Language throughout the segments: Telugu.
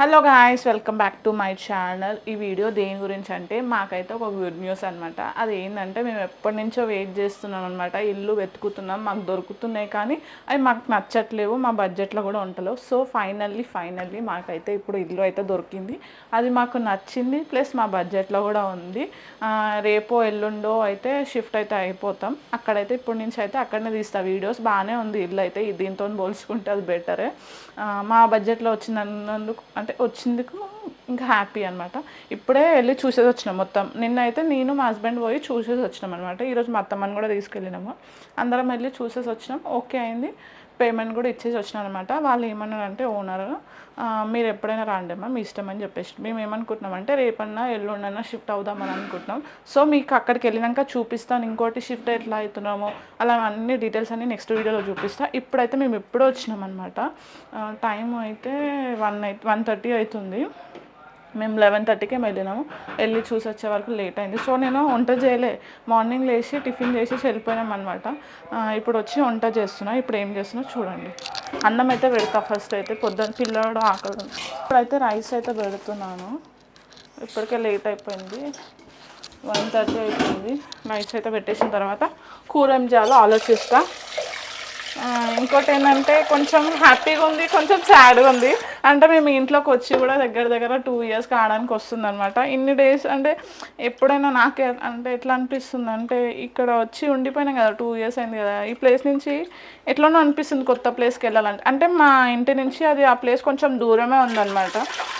Hello guys welcome back to my channel ఈ వీడియో దేని గురించి అంటే మాకైతే ఒక గుడ్ న్యూస్ అనమాట అది ఏంటంటే మేము ఎప్పటి నుంచో వెయిట్ చేస్తున్నాం అనమాట ఇల్లు వెతుకుతున్నాం మాకు దొరుకుతున్నాయి కానీ అవి మాకు నచ్చట్లేవు మా బడ్జెట్లో కూడా ఉండలేవు. సో ఫైనల్లీ ఫైనల్లీ మాకైతే ఇప్పుడు ఇల్లు అయితే దొరికింది. అది మాకు నచ్చింది ప్లస్ మా బడ్జెట్లో కూడా ఉంది. రేపో ఎల్లుండో అయితే షిఫ్ట్ అయితే అయిపోతాం. అక్కడైతే ఇప్పటి నుంచి అయితే అక్కడనే తీస్తా. వీడియోస్ బాగానే ఉంది ఇల్లు అయితే దీంతో పోల్చుకుంటే అది బెటరే మా బడ్జెట్లో వచ్చినందుకు అంటే వచ్చిందుకు ఇంకా హ్యాపీ అనమాట ఇప్పుడే వెళ్ళి చూసేసి వచ్చినాం మొత్తం. నిన్న అయితే నేను మా హస్బెండ్ పోయి చూసేసి వచ్చినాం అనమాట ఈరోజు మా అత్తమ్మని కూడా తీసుకెళ్ళినాము. అందరం వెళ్ళి చూసేసి వచ్చినాం. ఓకే అయింది. పేమెంట్ కూడా ఇచ్చేసి వచ్చినాం అనమాట వాళ్ళు ఏమన్నారంటే ఓనర్ మీరు ఎప్పుడైనా రాండి అమ్మా మీ ఇష్టం అని చెప్పేసి. మేము ఏమనుకుంటున్నామంటే రేపన్నా ఎల్లుండన్నా షిఫ్ట్ అవుదామని అనుకుంటున్నాం. సో మీకు అక్కడికి వెళ్ళినాక చూపిస్తాను. ఇంకోటి షిఫ్ట్ ఎట్లా అవుతున్నామో అలా అన్ని డీటెయిల్స్ అన్ని నెక్స్ట్ వీడియోలో చూపిస్తాను ఇప్పుడైతే మేము ఎప్పుడో వచ్చినాం అనమాట టైం అయితే వన్ అయి వన్ థర్టీ అవుతుంది. మేము లెవెన్ థర్టీకే వెళ్ళినాము. వెళ్ళి చూసి వచ్చే వరకు లేట్ అయింది. సో నేను వంట చేయలే. మార్నింగ్ లేచి టిఫిన్ చేసి వెళ్ళిపోయినాం అనమాట ఇప్పుడు వచ్చి వంట చేస్తున్నా. ఇప్పుడు ఏం చేస్తున్నా చూడండి. అన్నం అయితే పెడతా ఫస్ట్ అయితే. పొద్దున్న పిల్లడు ఆకలి. ఇప్పుడైతే రైస్ అయితే పెడుతున్నాను. ఇప్పటికే లేట్ అయిపోయింది. వన్ థర్టీ అయిపోయింది. రైస్ అయితే పెట్టేసిన తర్వాత కూర ఏం చేయాలో ఆలోచిస్తా. ఇంకోటి ఏంటంటే కొంచెం హ్యాపీగా ఉంది కొంచెం సాడ్గా ఉంది. అంటే మేము ఇంట్లోకి వచ్చి కూడా దగ్గర దగ్గర టూ ఇయర్స్ కావడానికి వస్తుంది అనమాట ఇన్ని డేస్ అంటే ఎప్పుడైనా నాకే అంటే ఎట్లా అనిపిస్తుంది అంటే ఇక్కడ వచ్చి ఉండిపోయినాం కదా టూ ఇయర్స్ అయింది కదా ఈ ప్లేస్ నుంచి ఎట్లనో అనిపిస్తుంది కొత్త ప్లేస్కి వెళ్ళాలంటే. అంటే మా ఇంటి నుంచి అది ఆ ప్లేస్ కొంచెం దూరమే ఉందన్నమాట.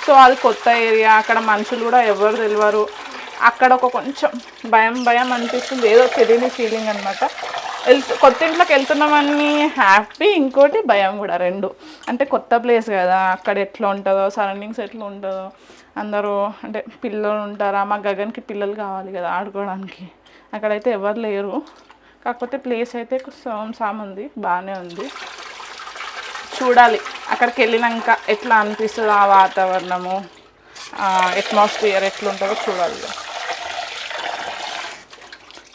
సో అది కొత్త ఏరియా అక్కడ మనుషులు కూడా ఎవరు తెలియరు అక్కడ ఒక కొంచెం భయం భయం అనిపిస్తుంది ఏదో తెలియని ఫీలింగ్ అనమాట వెళ్తు కొత్త ఇంట్లోకి వెళ్తున్నామని హ్యాపీ ఇంకోటి భయం కూడా రెండు. అంటే కొత్త ప్లేస్ కదా అక్కడ ఎట్లా ఉంటుందో సరౌండింగ్స్ ఎట్లా ఉంటుందో. అందరూ అంటే పిల్లలు ఉంటారా? మా గగన్కి పిల్లలు కావాలి కదా ఆడుకోవడానికి. అక్కడైతే ఎవరు లేరు. కాకపోతే ప్లేస్ అయితే సోమ్ సామ్ ఉంది బాగానే ఉంది. చూడాలి అక్కడికి వెళ్ళినాక ఎట్లా అనిపిస్తుంది ఆ వాతావరణము అట్మాస్ఫియర్ ఎట్లుంటుందో చూడాలి.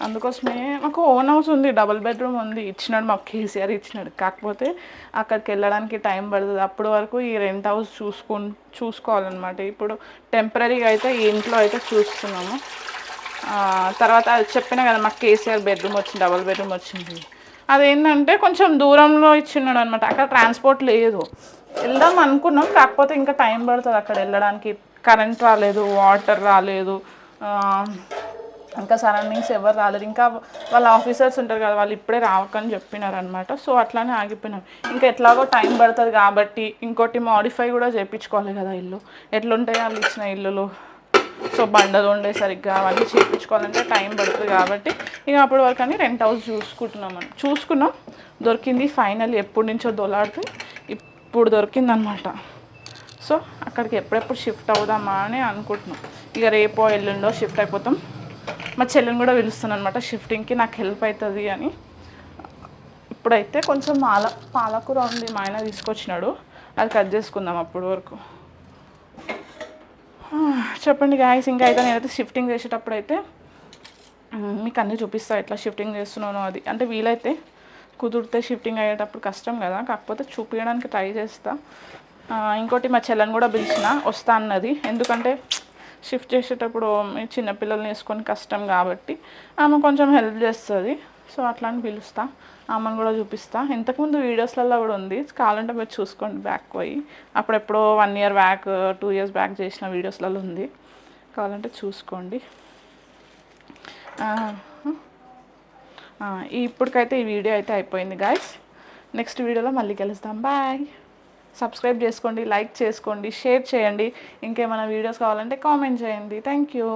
అందుకోసమే మాకు ఓన్ హౌస్ ఉంది డబుల్ బెడ్రూమ్ ఉంది. ఇచ్చినాడు మాకు కేసీఆర్ ఇచ్చినాడు. కాకపోతే అక్కడికి వెళ్ళడానికి టైం పడుతుంది. అప్పటి వరకు ఈ రెంట్ హౌస్ చూసుకు చూసుకోవాలన్నమాట. ఇప్పుడు టెంపరీగా అయితే ఈ ఇంట్లో అయితే చూస్తున్నాము. తర్వాత అది చెప్పినా కదా మాకు కేసీఆర్ బెడ్రూమ్ వచ్చింది డబుల్ బెడ్రూమ్ వచ్చింది. అదేంటంటే కొంచెం దూరంలో ఇచ్చినాడు అనమాట అక్కడ ట్రాన్స్పోర్ట్ లేదు. వెళ్దాం అనుకున్నాం కాకపోతే ఇంకా టైం పడుతుంది అక్కడ వెళ్ళడానికి. కరెంట్ రాలేదు వాటర్ రాలేదు. ఇంకా సరౌండింగ్స్ ఎవరు రాలేదు. ఇంకా వాళ్ళ ఆఫీసర్స్ ఉంటారు కదా వాళ్ళు ఇప్పుడే రావకని చెప్పినారు అనమాట సో అట్లానే ఆగిపోయినాం. ఇంకా ఎట్లాగో టైం పడుతుంది కాబట్టి ఇంకోటి మాడిఫై కూడా చేయించుకోవాలి కదా ఇల్లు. ఎట్లుంటాయి వాళ్ళు ఇచ్చిన ఇల్లులు? సో బండలు ఉండే సరిగ్గా అవన్నీ చేయించుకోవాలంటే టైం పడుతుంది కాబట్టి ఇక అప్పటి వరకు అని రెంట్ హౌస్ చూసుకుంటున్నాం అని చూసుకున్నాం. దొరికింది ఫైనల్ ఎప్పటి నుంచో దొలాడితే ఇప్పుడు దొరికిందనమాట సో అక్కడికి ఎప్పుడెప్పుడు షిఫ్ట్ అవుదామా అని అనుకుంటున్నాం. ఇక రేపో ఎల్లుండో షిఫ్ట్ అయిపోతాం. మా చెల్లెని కూడా పిలుస్తాను అనమాట షిఫ్టింగ్కి నాకు హెల్ప్ అవుతుంది అని. ఇప్పుడైతే కొంచెం పాల పాలకూర ఉంది మా ఆయన తీసుకొచ్చినాడు. అది కట్ చేసుకుందాం అప్పటి వరకు. చెప్పండి గాయస్ ఇంకా అయితే నేనైతే షిఫ్టింగ్ చేసేటప్పుడు అయితే మీకు అన్నీ చూపిస్తా ఎట్లా షిఫ్టింగ్ చేస్తున్నానో అది. అంటే వీలైతే కుదిరితే షిఫ్టింగ్ అయ్యేటప్పుడు కష్టం కదా కాకపోతే చూపించడానికి ట్రై చేస్తా. ఇంకోటి మా చెల్లెని కూడా పిలిచిన వస్తా అన్నది. ఎందుకంటే షిఫ్ట్ చేసేటప్పుడు మీ చిన్నపిల్లల్ని వేసుకొని కష్టం కాబట్టి ఆమె కొంచెం హెల్ప్ చేస్తుంది. సో అట్లా అని పిలుస్తా. ఆమెను కూడా చూపిస్తా. ఇంతకుముందు వీడియోస్లలో కూడా ఉంది. కావాలంటే మీరు చూసుకోండి బ్యాక్ పోయి. అప్పుడెప్పుడో one year back two years back చేసిన వీడియోస్లలో ఉంది. కావాలంటే చూసుకోండి. ఇప్పటికైతే ఈ వీడియో అయితే అయిపోయింది గాయస్ నెక్స్ట్ వీడియోలో మళ్ళీ కలుస్తాం బాయ్ సబ్స్క్రైబ్ చేసుకోండి లైక్ చేసుకోండి షేర్ చేయండి. ఇంకేమైనా వీడియోస్ కావాలంటే కామెంట్ చేయండి. Thank you